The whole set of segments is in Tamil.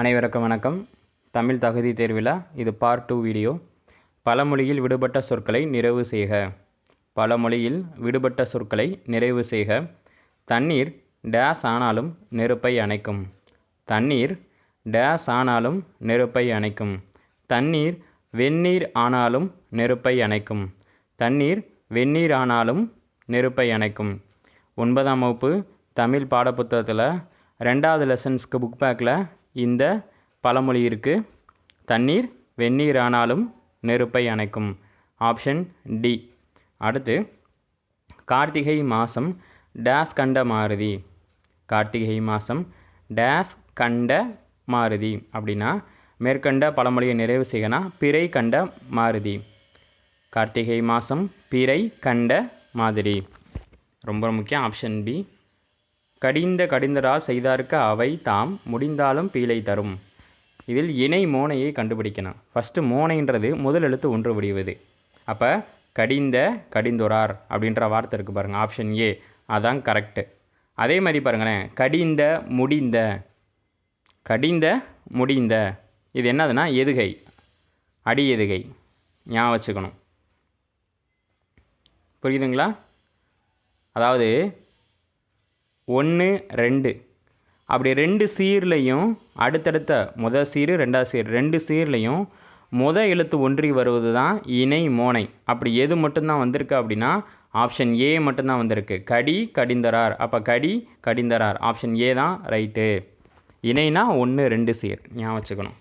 அனைவருக்கும் வணக்கம். தமிழ் தகுதி தேர்வில் இது பார்ட் டூ வீடியோ பழமொழியில் விடுபட்ட சொற்களை நிறைவு செய்க. பழமொழியில் விடுபட்ட சொற்களை நிறைவு செய்க. தண்ணீர் டேஸ் ஆனாலும் நெருப்பை அணைக்கும். தண்ணீர் டேஸ் ஆனாலும் நெருப்பை அணைக்கும். தண்ணீர் வெந்நீர் ஆனாலும் நெருப்பை அணைக்கும். தண்ணீர் வெந்நீர் ஆனாலும் நெருப்பை அணைக்கும். ஒன்பதாம் வகுப்பு தமிழ் பாடப்புத்தகத்தில் ரெண்டாவது லெசன்ஸ்க்கு புக் பேக்கில் இந்த பழமொழி இருக்குது தண்ணீர் வெந்நீர் ஆனாலும் நெருப்பை அணைக்கும். Option D. அடுத்து கார்த்திகை மாதம் டேஸ் கண்ட மாருதி. கார்த்திகை மாதம் டேஸ் கண்ட மாருதி அப்படின்னா மேற்கண்ட பழமொழியை நிறைவு செய்யனா பிறை கண்ட மாருதி. கார்த்திகை மாதம் பிறை கண்ட மாதிரி. ரொம்ப முக்கியம். Option B. கடிந்த கடிந்தரா செய்தார்க்க அவை தாம் முடிந்தாலும் பீலை தரும். இதில் இணை மோனையை கண்டுபிடிக்கணும். ஃபஸ்ட்டு மோனைன்றது முதல் எழுத்து ஒன்று வடிவது. அப்போ கடிந்த கடிந்துரார் அப்படின்ற வார்த்தை இருக்குது பாருங்கள் ஆப்ஷன் ஏ அதான் கரெக்டு அதே மாதிரி பாருங்களேன் கடிந்த முடிந்த. கடிந்த முடிந்த. இது என்னதுன்னா எதுகை. அடி எதுகை. ஞாபகம் வச்சுக்கணும். புரியுதுங்களா? அதாவது ஒன்று ரெண்டு. அப்படி ரெண்டு சீர்லையும் அடுத்தடுத்த முதல் சீர் ரெண்டாவது சீர் ரெண்டு சீர்லையும் முத எழுத்து ஒன்றி வருவது தான் இணை மோனை. அப்படி எது மட்டும்தான் வந்திருக்கு அப்படின்னா ஆப்ஷன் ஏ மட்டும்தான் வந்திருக்கு. கடி கடிந்தரார். அப்போ கடி கடிந்தரார். ஆப்ஷன் ஏ தான் ரைட்டு. இணைனா ஒன்று ரெண்டு சீர். ஞாபகம் வச்சுக்கணும்.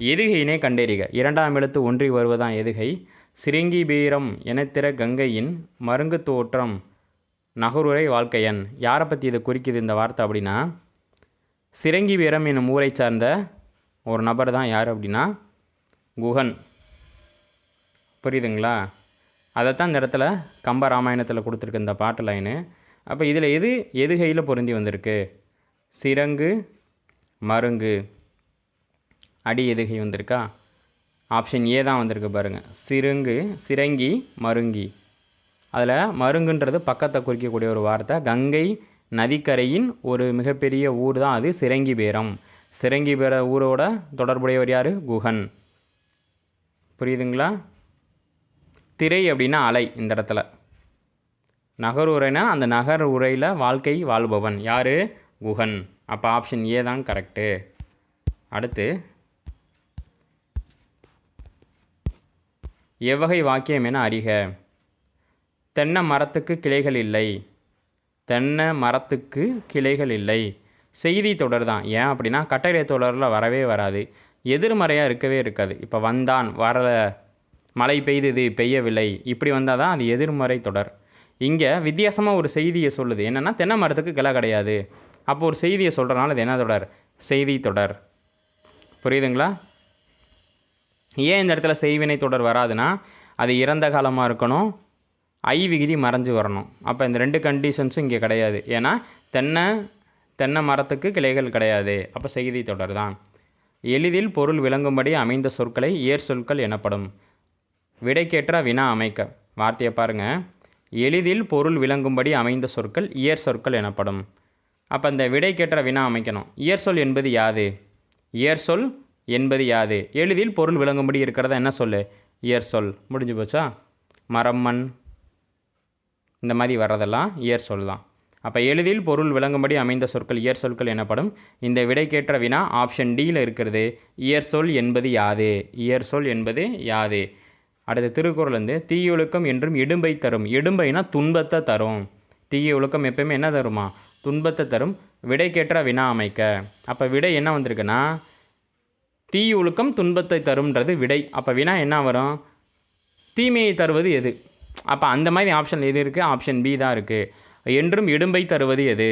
எதுகையினை கண்டறிக. இரண்டாம் எழுத்து ஒன்றி வருவதான் எதுகை? சிருங்கி பீரம் எனத்திற கங்கையின் மருங்கு தோற்றம். நகருரை வாழ்க்கையன். யாரை பற்றி இதை குறிக்குது இந்த வார்த்தை அப்படின்னா சிரங்கி வீரம் என்னும் ஊரை சார்ந்த ஒரு நபர் தான் யார் அப்படின்னா குகன். புரியுதுங்களா? அதைத்தான் இந்த இடத்துல கம்ப ராமாயணத்தில் கொடுத்துருக்கு இந்த பாட்டு லைனு அப்போ இதில் எது எதுகையில் பொருந்தி வந்திருக்கு? சிரங்கு மருங்கு. அடி எதுகை வந்திருக்கா? ஆப்ஷன் ஏ தான் வந்திருக்கு பாருங்கள் சிறுங்கு சிரங்கி மருங்கி. அதில் மருங்குன்றது பக்கத்தை குறிக்கக்கூடிய ஒரு வார்த்தை. கங்கை நதிக்கரையின் ஒரு மிகப்பெரிய ஊர் தான் அது சிரங்கிபேரம். சிரங்கிபேர ஊரோட தொடர்புடையவர் யார்? குகன். புரியுதுங்களா? திரை அப்படின்னா அலை இந்த இடத்துல. நகர் உரைனா அந்த நகர் உரையில் வாழ்க்கை வாழ்பவன். யார்? குகன். அப்போ ஆப்ஷன் ஏ தான் கரெக்டு அடுத்து எவ்வகை வாக்கியம் என அறிக. தென்னை மரத்துக்கு கிளைகள் இல்லை. தென்னை மரத்துக்கு கிளைகள் இல்லை. செய்தி தொடர் தான். ஏன் அப்படின்னா கட்டளை தொடரில் வரவே வராது. எதிர்மறையாக இருக்கவே இருக்காது. இப்போ வந்தான் வரல மழை பெய்தது பெய்யவில்லை. இப்படி வந்தால் தான் அது எதிர்மறை தொடர். இங்கே வித்தியாசமாக ஒரு செய்தியை சொல்லுது. என்னென்னா தென்னை மரத்துக்கு கிளை கிடையாது. அப்போ ஒரு செய்தியை சொல்கிறனால அது என்ன தொடர்? செய்தி தொடர். புரியுதுங்களா? ஏன் இந்த இடத்துல செய்வினை தொடர் வராதுன்னா அது இறந்த காலமாக இருக்கணும் ஐ விகுதி மறைஞ்சு வரணும். அப்போ இந்த ரெண்டு கண்டிஷன்ஸும் இங்கே கிடையாது. ஏன்னா தென்னை தென்னை மரத்துக்கு கிளைகள் கிடையாது. அப்போ செய்தி தொடர் தான் எளிதில் பொருள் விளங்கும்படி அமைந்த சொற்களை ஏர் சொற்கள் எனப்படும். விடைக்கேற்ற வினா அமைக்க. வார்த்தையை பாருங்கள் எளிதில் பொருள் விளங்கும்படி அமைந்த சொற்கள் இயற் சொற்கள் எனப்படும். அப்போ இந்த விடைக்கேற்ற வினா அமைக்கணும். இயற் சொல் என்பது யாது? இயற் சொல் என்பது யாது? எளிதில் பொருள் விளங்கும்படி இருக்கிறத என்ன சொல்லு? இயற் சொல். முடிஞ்சு போச்சா? மரம் மண். இந்த மாதிரி வர்றதெல்லாம் இயற் சொல் தான். அப்போ எளிதில் பொருள் விளங்கும்படி அமைந்த சொற்கள் இயற் சொற்கள் எனப்படும். இந்த விடைக்கேற்ற வினா ஆப்ஷன் டியில் இருக்கிறது. இயற் சொல் என்பது யாது? இயற் சொல் என்பது யாது? அடுத்த திருக்குறள் வந்து தீய ஒழுக்கம் என்றும் இடும்பை தரும். இடும்பைனா துன்பத்தை தரும். தீய ஒழுக்கம் எப்பயுமே என்ன தருமா? துன்பத்தை தரும். விடைக்கேற்ற வினா அமைக்க. அப்போ விடை என்ன வந்திருக்குன்னா தீய ஒழுக்கம் துன்பத்தை தரும்ன்றது விடை. அப்போ வினா என்ன வரும்? தீமையை தருவது எது? அப்போ அந்த மாதிரி ஆப்ஷன் எது இருக்குது ஆப்ஷன் பி தான் இருக்குது என்றும் இடும்பை தருவது எது?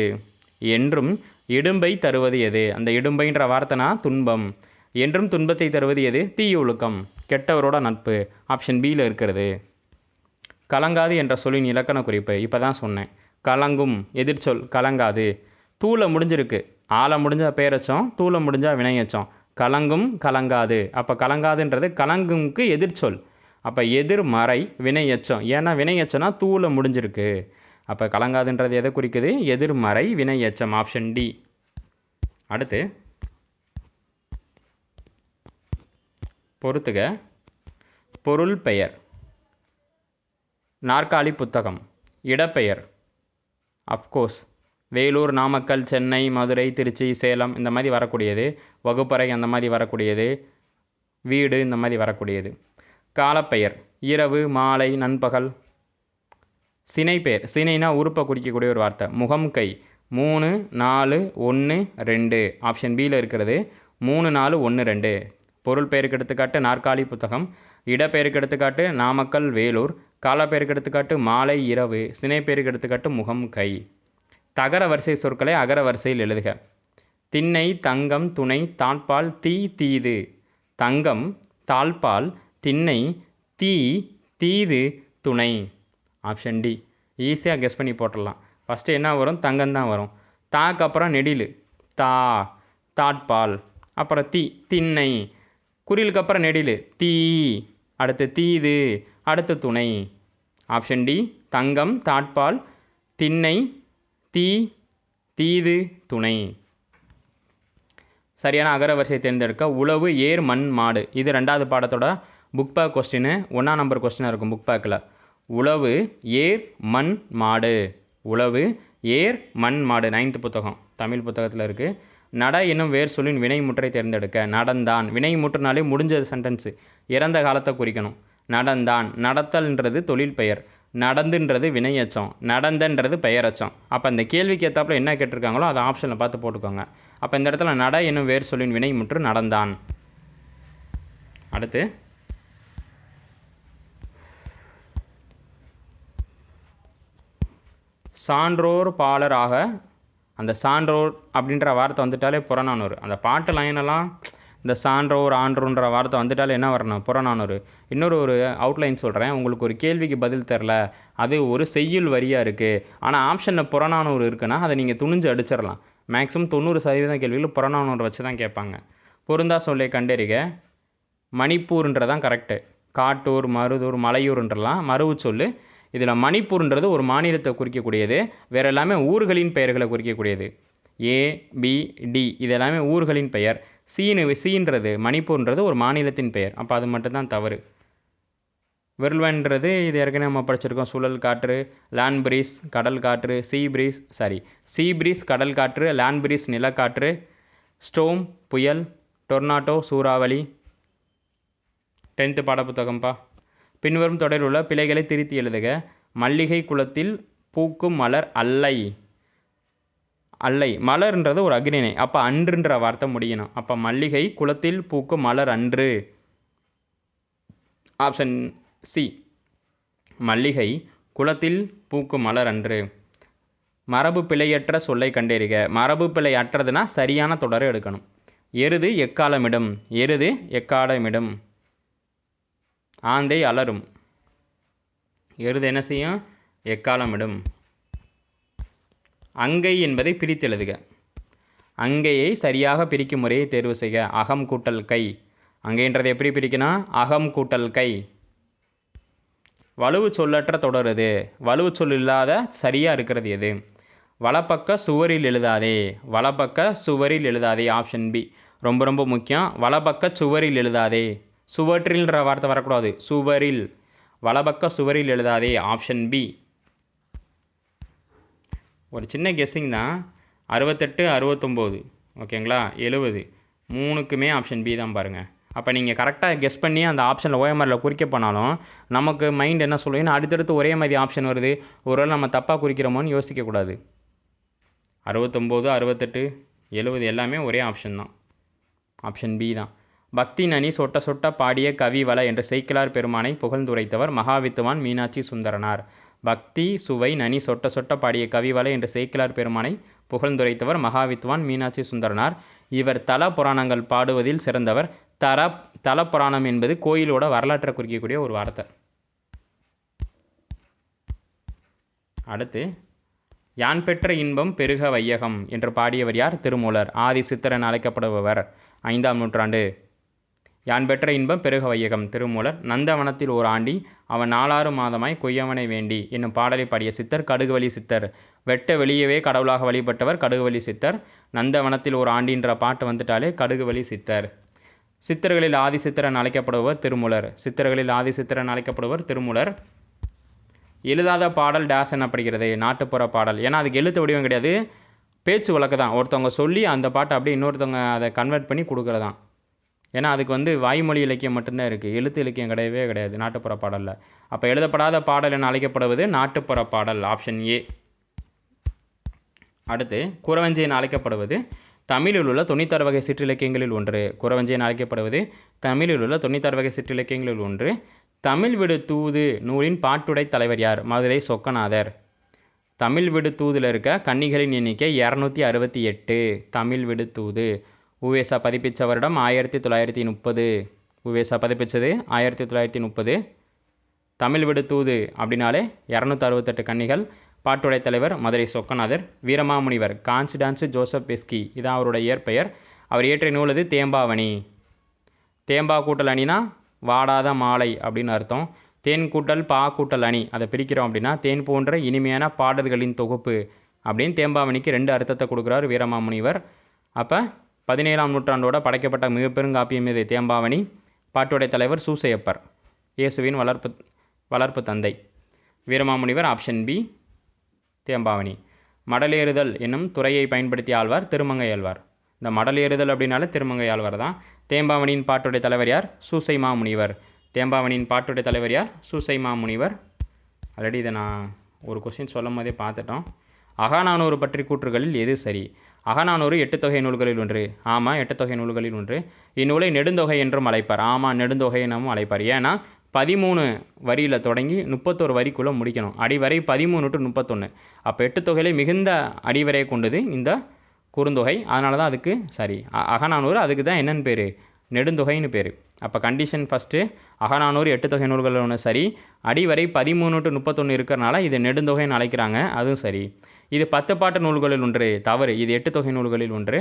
என்றும் இடும்பை தருவது எது? அந்த இடும்பைன்ற வார்த்தைனா துன்பம். என்றும் துன்பத்தை தருவது எது? தீய ஒழுக்கம் கெட்டவரோட நட்பு. ஆப்ஷன் பியில் இருக்கிறது. கலங்காது என்ற சொல்லின் இலக்கண குறிப்பு. இப்போ தான் சொன்னேன். கலங்கும். எதிர்ச்சொல் கலங்காது. தூளை முடிஞ்சிருக்கு. ஆளை முடிஞ்சால் பேரச்சோம் தூளை முடிஞ்சால் வினையச்சோம் கலங்கும் கலங்காது. அப்போ கலங்காதுன்றது கலங்கும்க்கு எதிர்ச்சொல் அப்போ எதிர்மறை வினையச்சம் ஏன்னா வினையச்சம்னா தூவில் முடிஞ்சிருக்கு. அப்போ கலங்காதுன்றது எதை குறிக்குது? எதிர்மறை வினையச்சம் ஆப்ஷன் டி அடுத்து பொறுத்துக. பொருள் பெயர். நாற்காலி புத்தகம். இடப்பெயர். அஃப்கோர்ஸ் வேலூர் நாமக்கல் சென்னை மதுரை திருச்சி சேலம் இந்த மாதிரி வரக்கூடியது. வகுப்பறை அந்த மாதிரி வரக்கூடியது. வீடு இந்த மாதிரி வரக்கூடியது. காலப்பெயர் இரவு மாலை நண்பகல். சினைப்பெயர் சினைனா உறுப்பை குறிக்கக்கூடிய ஒரு வார்த்தை. முகம் கை. மூணு நாலு ஒன்று ரெண்டு. ஆப்ஷன் பியில் இருக்கிறது. மூணு நாலு ஒன்று ரெண்டு. பொருள் பெயருக்கு எடுத்துக்காட்டு நாற்காலி புத்தகம். இடப்பெயருக்கு எடுத்துக்காட்டு நாமக்கல் வேலூர். காலப்பெயருக்கு எடுத்துக்காட்டு மாலை இரவு. சினைப்பெயருக்கு எடுத்துக்காட்டு முகம் கை. தகர வரிசை சொற்களை அகர வரிசையில் எழுதுக. திண்ணை தங்கம் துணை தாழ்பால் தீ தீது. தங்கம் தாழ்பால் திண்ணை தீ தீது துணை. ஆப்ஷன் டி ஈஸியாக கெஸ் பண்ணி போட்டுடலாம். ஃபஸ்ட்டு என்ன வரும்? தங்கம் தான் வரும். தாக்கு அப்புறம் நெடில். தா தாட்பால். அப்புறம் தீ திண்ணை. குரிலுக்கு அப்புறம் நெடில். தீ அடுத்து தீது அடுத்து துணை. ஆப்ஷன் டி தங்கம் தாட்பால் திண்ணை தீ தீது துணை. சரியான அகர வரிசையை தேர்ந்தெடுக்க உழவு ஏர் மண் மாடு. இது ரெண்டாவது பாடத்தோட புக் பேக் கொஸ்டின் ஒன்றாம் நம்பர் கொஸ்டினாக இருக்கும் புக் பேக்கில் உழவு ஏர் மண் மாடு. உழவு ஏர் மண் மாடு. நைன்த்து புத்தகம். தமிழ் புத்தகத்தில் இருக்குது நட என்னும் வேர் சொல்லின் வினைமுற்றை தேர்ந்தெடுக்க. நடந்தான். வினைமுற்றுனாலே முடிஞ்சது சென்டென்ஸு இறந்த காலத்தை குறிக்கணும். நடந்தான். நடத்தல்ன்றது தொழில் பெயர். நடந்துன்றது வினையச்சம் நடந்தன்றது பெயரச்சம் அப்போ இந்த கேள்விக்கு ஏற்றாப்புல என்ன கேட்டிருக்காங்களோ அதை ஆப்ஷனில் பார்த்து போட்டுக்கோங்க. அப்போ இந்த இடத்துல நட என்னும் வேர் சொல்லின் வினைமுற்று நடந்தான். அடுத்து சான்றோர் பாலராக அந்த சான்றோர் அப்படின்ற வார்த்தை வந்துட்டாலே புறநானூறு. அந்த பாட்டு லைனெல்லாம் இந்த சான்றோர் ஆன்றோன்ற வார்த்தை வந்துட்டாலே என்ன வரணும்? புறநானூறு. இன்னொரு ஒரு அவுட்லைன் சொல்கிறேன் உங்களுக்கு ஒரு கேள்விக்கு பதில் தெரில அது ஒரு செய்யுள் வரியாக இருக்குது ஆனால் ஆப்ஷனில் புறநானூறு இருக்குன்னா அதை நீங்கள் துணிஞ்சு அடிச்சிடலாம். மேக்ஸிமம் தொண்ணூறு சதவீதம் கேள்விகள் புறநானூறு வச்சு தான் கேட்பாங்க. பொருந்தா சொல்லை கண்டறிக. மணிப்பூர்ன்றதான் கரெக்டு காட்டூர் மருதூர் மலையூர்ன்றலாம் மருவு சொல்லு. இதில் மணிப்பூர்ன்றது ஒரு மாநிலத்தை குறிக்கக்கூடியது. வேறு எல்லாமே ஊர்களின் பெயர்களை குறிக்கக்கூடியது. ஏ பி டி இது எல்லாமே ஊர்களின் பெயர். சீனு சீன்றது மணிப்பூர்ன்றது ஒரு மாநிலத்தின் பெயர். அப்போ அது மட்டும்தான் தவறு. விரல்வன்றது இது ஏற்கனவே நம்ம படிச்சிருக்கோம். சுழல் காற்று லேண்ட் பிரீஸ் கடல் காற்று sea breeze sorry sea breeze கடல் காற்று லேண்ட் பிரீஸ் நிலக்காற்று ஸ்டோம் புயல் டொர்னாட்டோ சூறாவளி. டென்த்து பாடப்புத்தகம்ப்பா. பின்வரும் தொடரில் உள்ள பிழைகளை திருத்தி எழுதுக. மல்லிகை குளத்தில் பூக்கும் மலர் அல்லை. அல்லை. மலர்ன்றது ஒரு அக்னினை. அப்போ அன்றுன்ற வார்த்தை முடியணும். அப்போ மல்லிகை குளத்தில் பூக்கும் மலர் அன்று. Option C. மல்லிகை குளத்தில் பூக்கும் மலர் அன்று. மரபு பிழையற்ற சொல்லை கண்டறிக. மரபு பிழை அற்றதுன்னா சரியான தொடரை எடுக்கணும். எருது எக்காலமிடும். எருது எக்காலமிடும். ஆந்தை அலரும். எருது என்ன செய்யும்? எக்காலமிடும். அங்கை என்பதை பிரித்தெழுதுக அங்கையை சரியாக பிரிக்கும் முறையை தேர்வு செய்க. அகம் கூட்டல் கை. அங்கைன்றதை எப்படி பிரிக்கணும்? அகம் கூட்டல் கை. வலுவு சொல்லற்ற தொடருது வலுவு சொல் இல்லாத சரியாக இருக்கிறது எது? வலப்பக்க சுவரில் எழுதாதே. வலப்பக்க சுவரில் எழுதாதே. Option B. ரொம்ப ரொம்ப முக்கியம். வலப்பக்க சுவரில் எழுதாதே. சுவற்றில்ன்ற வார்த்தை வரக்கூடாது. சுவரில். வலப்பக்க சுவரில் எழுதாதே. Option B. ஒரு சின்ன கெஸ்ஸிங் தான் அறுபத்தெட்டு அறுபத்தொம்போது. ஓகேங்களா? எழுபது. மூணுக்குமே ஆப்ஷன் பி தான் பாருங்கள் அப்போ நீங்கள் கரெக்டாக கெஸ் பண்ணி அந்த ஆப்ஷனில் ஓஎம்ஆரில் குறிக்க போனாலும் நமக்கு மைண்ட் என்ன சொல்லும்? ஏன்னா அடுத்தடுத்து ஒரே மாதிரி ஆப்ஷன் வருது. ஒருவேளை நம்ம தப்பாக குறிக்கிறோமோன்னு யோசிக்கக்கூடாது அறுபத்தொம்போது அறுபத்தெட்டு எழுபது எல்லாமே ஒரே ஆப்ஷன் தான். ஆப்ஷன் பி தான். பக்தி நனி சொட்ட சொட்ட பாடிய கவி வள என்ற செய்கிலார் பெருமானை புகழ்ந்துரைத்தவர் மகாவித்துவான் மீனாட்சி சுந்தரனார். பக்தி சுவை நனி சொட்ட சொட்ட பாடிய கவிவலை என்ற செய்கிலார் பெருமானை புகழ்ந்துரைத்தவர் மகாவித்வான் மீனாட்சி சுந்தரனார். இவர் தல புராணங்கள் பாடுவதில் சிறந்தவர். தர தல புராணம் என்பது கோயிலோட வரலாற்றை குறிக்கக்கூடிய ஒரு வார்த்தை. அடுத்து யான் பெற்ற இன்பம் பெருக வையகம் என்று பாடியவர் யார்? திருமூலர். ஆதி சித்திரன் அழைக்கப்படுபவர். ஐந்தாம் நூற்றாண்டு. யான் பெற்ற இன்பம் பெருக வையகம். திருமூலர் நந்தவனத்தில் ஓர் ஆண்டி அவன் நாலாறு மாதமாய் கொய்யவனை வேண்டி என்னும் பாடலை பாடிய சித்தர் கடுகுவலி சித்தர். வெட்ட வெளியவே கடவுளாக வழிபட்டவர் கடுகுவலி சித்தர். நந்தவனத்தில் ஒரு ஆண்டின்ற பாட்டு வந்துட்டாலே கடுகுவலி சித்தர். சித்தர்களில் ஆதிசித்திரன் அழைக்கப்படுபவர் திருமூலர். சித்தர்களில் ஆதிசித்திரன் அழைக்கப்படுவர் திருமூலர். எழுதாத பாடல் டேஸ் எனப்படுகிறது நாட்டுப்புற பாடல். ஏன்னா அதுக்கு எழுத்து வடிவம் கிடையாது. பேச்சு வழக்கு தான். ஒருத்தவங்க சொல்லி அந்த பாட்டை அப்படியே இன்னொருத்தவங்க அதை கன்வெர்ட் பண்ணி கொடுக்குறதான். ஏன்னா அதுக்கு வந்து வாய்மொழி இலக்கியம் மட்டும்தான் இருக்குது எழுத்து இலக்கியம் கிடையவே கிடையாது. நாட்டுப்புற பாடலில். அப்போ எழுதப்படாத பாடல் என அழைக்கப்படுவது நாட்டுப்புற பாடல் ஆப்ஷன் ஏ அடுத்து குறவஞ்சி என அழைக்கப்படுவது தமிழில் உள்ள தொண்ணூத்தாறு வகை சிற்றிலக்கியங்களில் ஒன்று. குறவஞ்சி என அழைக்கப்படுவது தமிழில் உள்ள தொண்ணூத்தாறு வகை சிற்றிலக்கியங்களில் ஒன்று. தமிழ் விடு தூது நூலின் பாட்டுடை தலைவர் யார்? மதுரை சொக்கநாதர். தமிழ் விடு தூதில் இருக்க கன்னிகளின் எண்ணிக்கை இரநூத்தி அறுபத்தி எட்டு. தமிழ் விடு தூது. உவேசா பதிப்பிச்ச வருடம் ஆயிரத்தி தொள்ளாயிரத்தி முப்பது. உவேசா பதிப்பிச்சது ஆயிரத்தி தொள்ளாயிரத்தி முப்பது. தமிழ் விடுத்தூது அப்படின்னாலே இரநூத்தி அறுபத்தெட்டு கன்னிகள். பாட்டுடை தலைவர் Madurai Chokkanathar. Veeramamunivar Constance Joseph Beschi இதான் அவருடைய இயற்பெயர். அவர் இயற்றிய நூலது தேம்பாவணி. தேம்பா கூட்டல் அணினா வாடாத மாலை அப்படின்னு அர்த்தம். தேன் கூட்டல் பா கூட்டல் அணி. அதை பிரிக்கிறோம் அப்படின்னா தேன் போன்ற இனிமையான பாடல்களின் தொகுப்பு அப்படின்னு தேம்பாவணிக்கு ரெண்டு அர்த்தத்தை கொடுக்குறார் வீரமாமுனிவர். அப்போ பதினேழாம் நூற்றாண்டோட படைக்கப்பட்ட மிகப்பெருங்காப்பியம் இது தேம்பாவணி. பாட்டுடைய தலைவர் சூசையப்பர். இயேசுவின் வளர்ப்பு வளர்ப்பு தந்தை. Veeramamunivar option B Thembavani. மடலேறுதல் என்னும் துறையை பயன்படுத்தி ஆழ்வார் திருமங்கையாழ்வார் இந்த மடலேறுதல் அப்படின்னாலே திருமங்கையாழ்வார் தான். தேம்பாவணியின் பாட்டுடைய தலைவர் யார்? சூசை மாமுனிவர். தேம்பாவணியின் பாட்டுடைய தலைவர் யார்? சூசை மாமுனிவர். ஆல்ரெடி இதை நான் ஒரு கொஸ்டின் சொல்லும் போதே பார்த்துட்டோம். அகானானூறு பற்றி கூற்றுகளில் எது சரி? அகநானூறு எட்டு தொகை நூல்களில் ஒன்று ஆமாம் எட்டு தொகை நூல்களில் ஒன்று. இந்நூலை நெடுந்தொகை என்றும் அழைப்பார். ஆமாம் நெடுந்தொகை எனவும் அழைப்பார். ஏன்னா பதிமூணு வரியில் தொடங்கி முப்பத்தோரு வரிக்குள்ளே முடிக்கணும். அடிவரை பதிமூணு டு முப்பத்தொன்று அப்போ எட்டு தொகையிலே மிகுந்த அடிவரையை கொண்டது இந்த குறுந்தொகை. அதனால தான் அதுக்கு சரி. அ- அகநானூறு அதுக்கு தான் என்னென்னு பேர்? நெடுந்தொகைன்னு பேர். அப்போ கண்டிஷன் ஃபஸ்ட்டு அகநானூறு எட்டு தொகை நூல்கள் ஒன்று சரி. அடிவரை பதிமூணு டு முப்பத்தொன்று இருக்கிறனால இது நெடுந்தொகைன்னு அழைக்கிறாங்க. அதுவும் சரி. இது பத்து பாட்டு நூல்களில் ஒன்று தவறு. இது எட்டு தொகை நூல்களில் ஒன்று.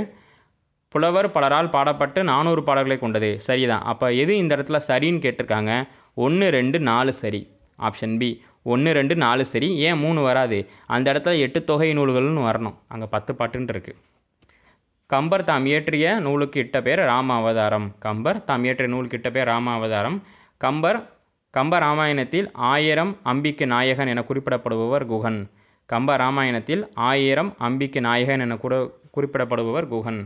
புலவர் பலரால் பாடப்பட்டு நானூறு பாடல்களை கொண்டது. சரிதான். அப்போ எது இந்த இடத்துல சரின்னு கேட்டிருக்காங்க? ஒன்று ரெண்டு நாலு சரி. ஆப்ஷன் பி ஒன்று ரெண்டு நாலு சரி. ஏன் மூணு வராது? அந்த இடத்துல எட்டு தொகை நூல்கள்னு வரணும். அங்கே பத்து பாட்டுன்னு இருக்குது கம்பர் தாம் இயற்றிய நூலுக்கு இட்ட பேர் ராம அவதாரம் கம்பர் தாம் இயற்றிய நூலுக்கு இட்ட பேர் ராம அவதாரம் கம்பர் கம்ப ராமாயணத்தில் ஆயிரம் அம்பிக்கு நாயகன் என குறிப்பிடப்படுபவர் குகன். கம்ப ராமாயணத்தில் ஆயிரம் அம்பிக்கு நாயகன் என கூட குறிப்பிடப்படுபவர் குகன்.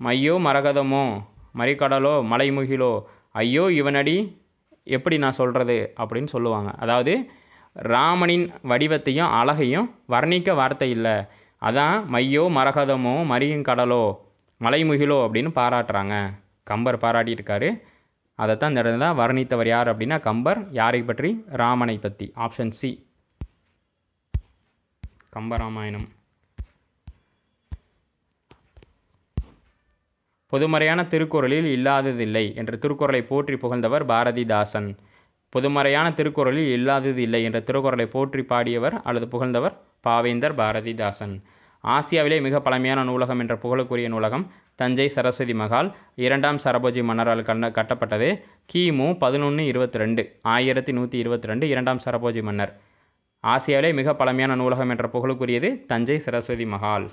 மையோ மரகதமோ மறிக்கடலோ மலைமுகிலோ ஐயோ இவனடி எப்படி நான் சொல்கிறது அப்படின்னு சொல்லுவாங்க. அதாவது ராமனின் வடிவத்தையும் அழகையும் வர்ணிக்க வார்த்தை இல்லை. அதான் மையோ மரகதமோ மரியும் கடலோ மலைமுகிலோ அப்படின்னு பாராட்டுறாங்க. கம்பர் பாராட்டியிருக்காரு. அதைத்தான் இந்த இடத்துல வர்ணித்தவர் யார் அப்படின்னா கம்பர் யாரை பற்றி? ராமனை பற்றி ஆப்ஷன் சி. கம்பராமாயணம். பொதுமறையான திருக்குறளில் இல்லாததில்லை என்ற திருக்குறளை போற்றி புகழ்ந்தவர் பாரதிதாசன். பொதுமறையான திருக்குறளில் இல்லாதது இல்லை என்ற திருக்குறளை போற்றி பாடியவர் அல்லது புகழ்ந்தவர் பாவேந்தர் பாரதிதாசன். ஆசியாவிலே மிக பழமையான நூலகம் என்ற புகழுக்குரிய நூலகம் தஞ்சை சரஸ்வதி மகால் இரண்டாம் சரபோஜி மன்னரால் கண்ண கட்டப்பட்டது. கிமு பதினொன்று இருபத்தி ரெண்டு ஆயிரத்தி நூற்றி இருபத்தி ரெண்டு இரண்டாம் சரபோஜி மன்னர். ஆசியாவிலே மிக பழமையான நூலகம் என்ற புகழுக்குரியது தஞ்சை சரஸ்வதி மகால்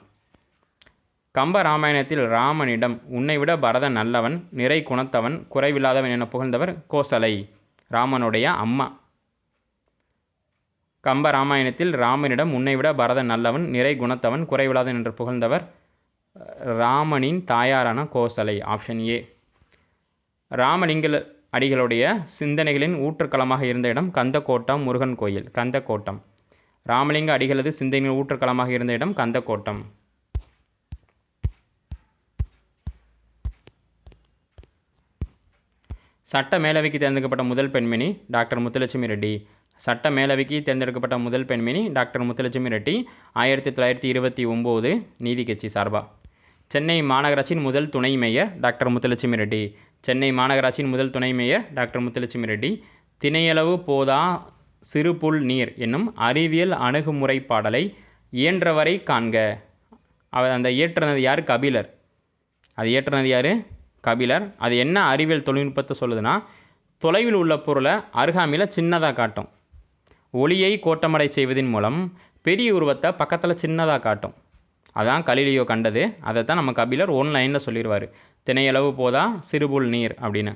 கம்ப ராமாயணத்தில் ராமனிடம் உன்னை விட பரதன் நல்லவன் நிறை குணத்தவன் குறைவில்லாதவன் என புகழ்ந்தவர் கோசலை ராமனுடைய அம்மா. கம்ப ராமாயணத்தில் ராமனிடம் உன்னை விட பரதன் நல்லவன் நிறை குணத்தவன் குறைவில்லாதவன் என்று புகழ்ந்தவர் ராமனின் தாயாரான கோசலை ஆப்ஷன் ஏ. ராமலிங்க அடிகளுடைய சிந்தனைகளின் ஊற்றுக்களமாக இருந்த இடம் கந்தக்கோட்டம் முருகன் கோயில் கந்தக்கோட்டம். ராமலிங்க அடிகளது சிந்தனைகளின் ஊற்றுக்களமாக இருந்த இடம் கந்தக்கோட்டம். சட்ட மேலவைக்கு தேர்ந்தெடுக்கப்பட்ட முதல் பெண்மணி டாக்டர் முத்துலட்சுமி ரெட்டி. சட்ட மேலவைக்கு தேர்ந்தெடுக்கப்பட்ட முதல் பெண்மணி டாக்டர் முத்துலட்சுமி ரெட்டி ஆயிரத்தி தொள்ளாயிரத்தி இருபத்தி ஒம்பது நீதி கட்சி சார்பா. சென்னை மாநகராட்சியின் முதல் துணை மேயர் டாக்டர் முத்துலட்சுமி ரெட்டி. சென்னை மாநகராட்சியின் முதல் துணை மேயர் டாக்டர் முத்துலட்சுமி ரெட்டி திணையளவு போதா சிறு புல் நீர் என்னும் அறிவியல் அணுகுமுறை பாடலை இயன்றவரை காண்க. அவர் அந்த இயற்றினது யார்? கபிலர். அது இயற்றினது யார்? கபிலர். அது என்ன அறிவியல் தொழில்நுட்பத்தை சொல்லுதுன்னா தொலைவில் உள்ள பொருளை அருகாமையில் சின்னதாக காட்டும். ஒளியை கோட்டமடை செய்வதன் மூலம் பெரிய உருவத்தை பக்கத்தில் சின்னதாக காட்டும். அதான் கலிலியோ கண்டது. அதை தான் நம்ம கபிலர் ஒன் லைனில் சொல்லிடுவார் திணையளவு போதா சிறுபுல் நீர் அப்படின்னு.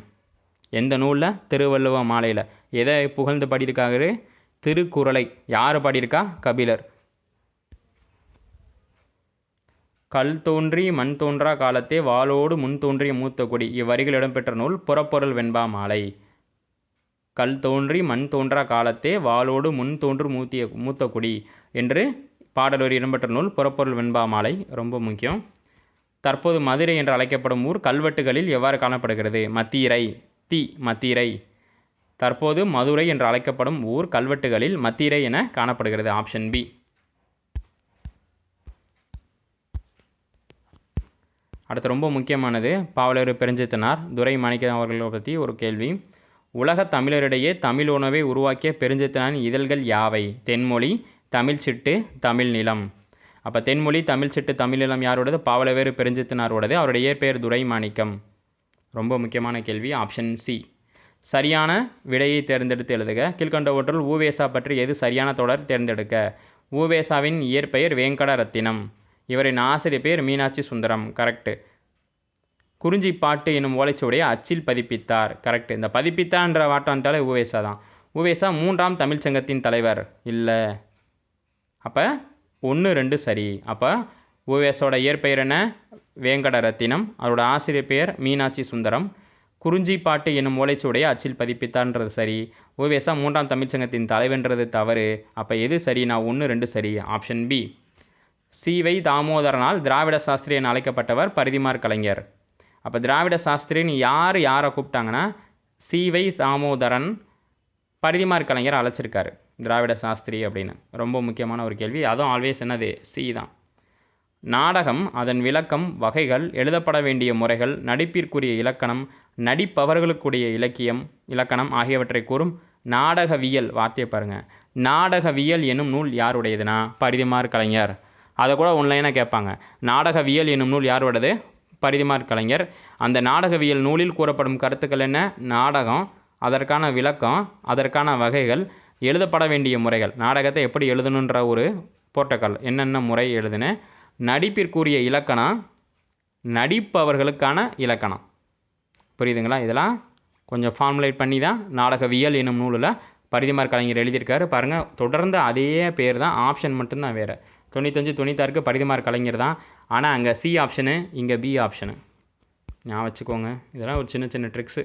எந்த நூலில்? திருவள்ளுவ மாலையில். எதை புகழ்ந்து பாடியிருக்காரு? திருக்குறளை. யார் பாடியிருக்கா? கபிலர். கல் தோன்றி மண் தோன்றா காலத்தே வாளோடு முன் தோன்றிய மூத்த கொடி. இவ்வரிகள் இடம்பெற்ற நூல் புறப்பொருள் வெண்பா மாலை. கல் தோன்றி மண் தோன்றா காலத்தே வாளோடு முன் தோன்று மூத்திய மூத்த கொடி. என்று பாடல் இடம்பெற்ற நூல் புறப்பொருள் வெண்பா மாலை. ரொம்ப முக்கியம். தற்போது மதுரை என்று அழைக்கப்படும் ஊர் கல்வெட்டுகளில் எவ்வாறு காணப்படுகிறது? மத்தீரை. தி மத்தீரை. தற்போது மதுரை என்று அழைக்கப்படும் ஊர் கல்வெட்டுகளில் மத்தீரை என காணப்படுகிறது. Option B. அடுத்து ரொம்ப முக்கியமானது பாவலர் பெருஞ்சித்தனார் துரை மாணிக்கம் அவர்களை பற்றி ஒரு கேள்வி. உலக தமிழரிடையே தமிழ் உணவை உருவாக்கிய பெருஞ்சித்தனாரின் இதழ்கள் யாவை? தென்மொழி தமிழ் சிட்டு தமிழ் நிலம். அப்போ தென்மொழி தமிழ் சிட்டு தமிழிலம் யாரோடது? பாவலவேறு பெருஞ்சித்தினாரோடது. அவருடைய இயற்பெயர் துரை மாணிக்கம் ரொம்ப முக்கியமான கேள்வி ஆப்ஷன் சி சரியான விடையை தேர்ந்தெடுத்து எழுதுக. கீழ்கண்டவற்றுள் ஊவேசா பற்றி எது சரியான தொடர் தேர்ந்தெடுக்க? ஊவேசாவின் இயற்பெயர் வேங்கட ரத்தினம் இவரின் ஆசிரியர் பெயர் மீனாட்சி சுந்தரம். கரெக்டு குறிஞ்சி பாட்டு என்னும் ஓலைச்சுவடியை அச்சில் பதிப்பித்தார். கரெக்ட் இந்த பதிப்பித்தான்ற வாட்டான்ட்டாலே ஊவேசா தான் ஊவேசா மூன்றாம் தமிழ்ச் சங்கத்தின் தலைவர். இல்லை. அப்போ ஒன்று ரெண்டு சரி. அப்போ ஓவியஸோட இயற்பெயர் என்ன? வேங்கட ரத்தினம் அவரோட ஆசிரியர் பெயர் மீனாட்சி சுந்தரம். குறிஞ்சி பாட்டு என்னும் ஓலைச்சுவடியை அச்சில் பதிப்பித்தான்றது சரி. உவேசா மூன்றாம் தமிழ்ச்சங்கத்தின் தலைவன்றது தவறு. அப்போ எது சரி நான் ஒன்று ரெண்டு சரி. Option B. சிவை தாமோதரனால் திராவிட சாஸ்திரி என அழைக்கப்பட்டவர் பரிதிமார் கலைஞர். அப்போ திராவிட சாஸ்திரின்னு யார் யாரை கூப்பிட்டாங்கன்னா சிவை தாமோதரன் பரிதிமார் கலைஞர் அழைச்சிருக்காரு. திராவிட சாஸ்திரி அப்படின்னு. ரொம்ப முக்கியமான ஒரு கேள்வி. அதுவும் ஆல்வேஸ் என்னது? சி தான். நாடகம் அதன் விளக்கம் வகைகள் எழுதப்பட வேண்டிய முறைகள் நடிப்பிற்குரிய இலக்கணம் நடிப்பவர்களுக்குரிய இலக்கியம் இலக்கணம் ஆகியவற்றை கூறும் நாடகவியல். வார்த்தையை பாருங்கள் நாடகவியல் என்னும் நூல் யாருடையதுனா பரிதிமார் கலைஞர். அதை கூட ஒன்லைனாக கேட்பாங்க. நாடகவியல் என்னும் நூல் யாருடையது? பரிதிமார் கலைஞர். அந்த நாடகவியல் நூலில் கூறப்படும் கருத்துக்கள் என்ன? நாடகம் அதற்கான விளக்கம் அதற்கான வகைகள் எழுதப்பட வேண்டிய முறைகள். நாடகத்தை எப்படி எழுதணுன்ற ஒரு போர்ட்டக்கால் என்னென்ன முறை எழுதுனேன் நடிப்பிற்குரிய இலக்கணம் நடிப்பவர்களுக்கான இலக்கணம் புரியுதுங்களா? இதெல்லாம் கொஞ்சம் ஃபார்முலேட் பண்ணி தான் நாடகவியல் என்னும் நூலில் பரிதிமார் கலைஞர் எழுதியிருக்காரு. பாருங்கள் தொடர்ந்து அதே பேர் தான் ஆப்ஷன் மட்டும்தான் வேறு. தொண்ணூத்தஞ்சு தொண்ணூத்தாறுக்கு பரிதிமார் கலைஞர் தான். ஆனால் அங்கே சி ஆப்ஷனு இங்கே பி ஆப்ஷனு ஞாபகம் வச்சுக்கோங்க. இதெல்லாம் ஒரு சின்ன சின்ன ட்ரிக்ஸு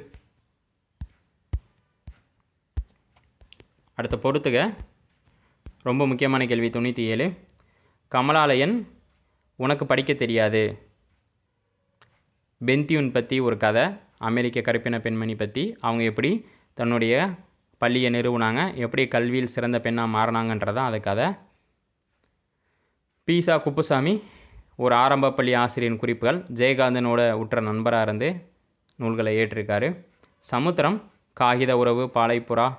அடுத்த பொறுத்துக. ரொம்ப முக்கியமான கேள்வி தொண்ணூற்றி ஏழு. கமலாலயன் உனக்கு படிக்க தெரியாது. பென்தியூன் பற்றி ஒரு கதை அமெரிக்க கருப்பின பெண்மணி பற்றி அவங்க எப்படி தன்னுடைய பள்ளியை நிறுவனாங்க எப்படி கல்வியில் சிறந்த பெண்ணாக மாறினாங்கன்றதான் அது கதை. பீசா குப்புசாமி ஒரு ஆரம்ப பள்ளி ஆசிரியரின் குறிப்புகள். ஜெயகாந்தனோட உற்ற நண்பராக இருந்து நூல்களை ஏற்றிருக்காரு. சமுத்திரம் காகித உறவு பாலைப்புறா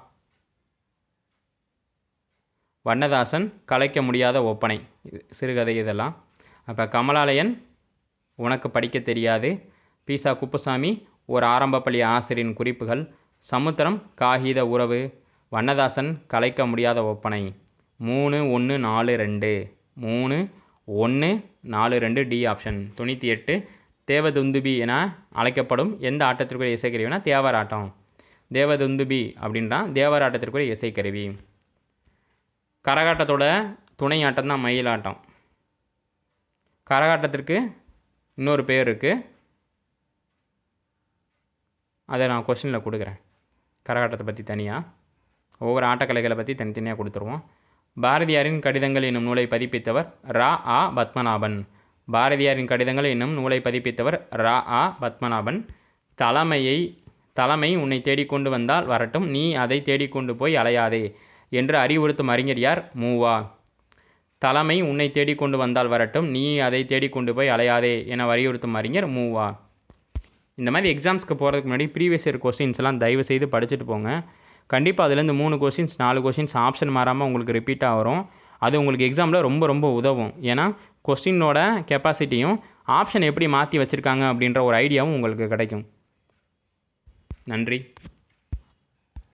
வண்ணதாசன் கலைக்க முடியாத ஒப்பனை. சிறுகதை இதெல்லாம். அப்போ கமலாலயன் உனக்கு படிக்க தெரியாது. பீசா குப்புசாமி ஒரு ஆரம்ப பள்ளி ஆசிரியரின் குறிப்புகள். சமுத்திரம் காகித உறவு. வண்ணதாசன் கலைக்க முடியாத ஒப்பனை. மூணு ஒன்று நாலு ரெண்டு. மூணு ஒன்று நாலு ரெண்டு டி ஆப்ஷன். தொண்ணூற்றி எட்டு தேவதுந்துபி என அழைக்கப்படும் எந்த ஆட்டத்திற்குரிய இசைக்கருவினா தேவர் ஆட்டம் தேவதுந்துபி அப்படின்றான். தேவர் ஆட்டத்திற்குரிய இசைக்கருவி. கரகாட்டத்தோட துணை ஆட்டம் தான் மயிலாட்டம் கரகாட்டத்திற்கு இன்னொரு பேர் இருக்குது அதை நான் கொஸ்டினில் கொடுக்குறேன். கரகாட்டத்தை பற்றி தனியாக ஒவ்வொரு ஆட்டக்கலைகளை பற்றி தனித்தனியாக கொடுத்துருவோம். பாரதியாரின் கடிதங்கள் என்னும் நூலை பதிப்பித்தவர் ரா. ஆ. பத்மநாபன். பாரதியாரின் கடிதங்கள் என்னும் நூலை பதிப்பித்தவர் ரா. ஆ. பத்மநாபன். தலைமையை தலைமை உன்னை தேடிக்கொண்டு வந்தால் வரட்டும். நீ அதை தேடிக்கொண்டு போய் அலையாதே. என்று அறிவுறுத்தும் அறிஞர் யார்? மூவா. தலைமை உன்னை தேடிக்கொண்டு வந்தால் வரட்டும். நீ அதை தேடிக்கொண்டு போய் அலையாதே என வலியுறுத்தும் அறிஞர் மூவா. இந்த மாதிரி எக்ஸாம்ஸ்க்கு போகிறதுக்கு முன்னாடி ப்ரீவியஸ் இயர் கொஸ்டின்ஸ்லாம் தயவு செய்து படிச்சுட்டு போங்க. கண்டிப்பாக அதுலேருந்து மூணு கொஸ்டின்ஸ் நாலு கொஸ்டின்ஸ் ஆப்ஷன் மாறாமல் உங்களுக்கு ரிப்பீட்டாக வரும். அது உங்களுக்கு எக்ஸாமில் ரொம்ப ரொம்ப உதவும். ஏன்னா கொஸ்டினோட கெப்பாசிட்டியும் ஆப்ஷன் எப்படி மாற்றி வச்சுருக்காங்க அப்படின்ற ஒரு ஐடியாவும் உங்களுக்கு கிடைக்கும். நன்றி.